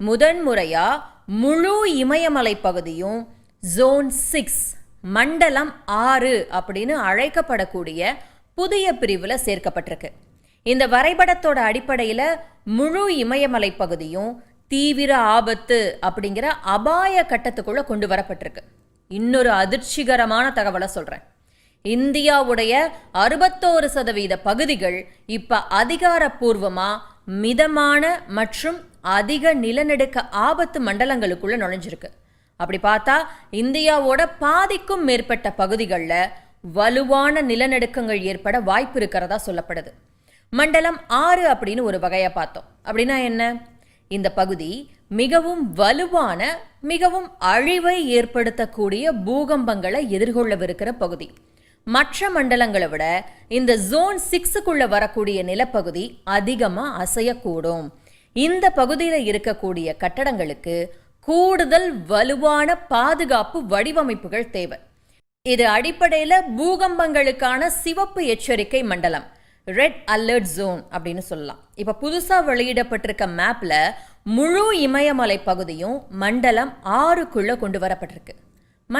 முதன்முறையா முழு இமயமலை பகுதியும் ஜோன் சிக்ஸ் மண்டலம் ஆறு அப்படின்னு அழைக்கப்படக்கூடிய புதிய பிரிவில் சேர்க்கப்பட்டிருக்கு. இந்த வரைபடத்தோட அடிப்படையில் முழு இமயமலை பகுதியும் தீவிர ஆபத்து அப்படிங்கிற அபாய கட்டத்துக்குள்ளே கொண்டு வரப்பட்டிருக்கு. இன்னொரு அதிர்ச்சிகரமான தகவலை சொல்கிறேன் இந்தியாவுடைய அறுபத்தோரு சதவீத பகுதிகள் இப்போ அதிகாரப்பூர்வமாக மிதமான மற்றும் அதிக நிலநடுக்க ஆபத்து மண்டலங்களுக்குள்ள நுழைஞ்சிருக்கு. அப்படி பார்த்தா இந்தியாவோட பாதிக்கும் மேற்பட்ட பகுதிகளில் வலுவான நிலநடுக்கங்கள் ஏற்பட வாய்ப்பு இருக்கிறதா சொல்லப்படுது. மண்டலம் ஆறு அப்படின்னு ஒரு வகையை பார்த்தோம். அப்படின்னா என்ன? இந்த பகுதி மிகவும் வலுவான மிகவும் அழிவை ஏற்படுத்தக்கூடிய பூகம்பங்களை எதிர்கொள்ளவிருக்கிற பகுதி. மற்ற மண்டலங்களை விட இந்த ஜோன் சிக்ஸுக்குள்ள வரக்கூடிய நிலப்பகுதி அதிகமாக அசையக்கூடும். இந்த பகுதியில் இருக்கக்கூடிய கட்டடங்களுக்கு கூடுதல் வலுவான பாதுகாப்பு வடிவமைப்புகள் தேவை. இது அடிப்படையில் பூகம்பங்களுக்கான சிவப்பு எச்சரிக்கை மண்டலம் ரெட் அலர்ட் ஜோன் அப்படின்னு சொல்லலாம். இப்போ புதுசாக வெளியிடப்பட்டிருக்க மேப்பில் முழு இமயமலை பகுதியும் மண்டலம் ஆறுக்குள்ளே கொண்டு வரப்பட்டிருக்கு.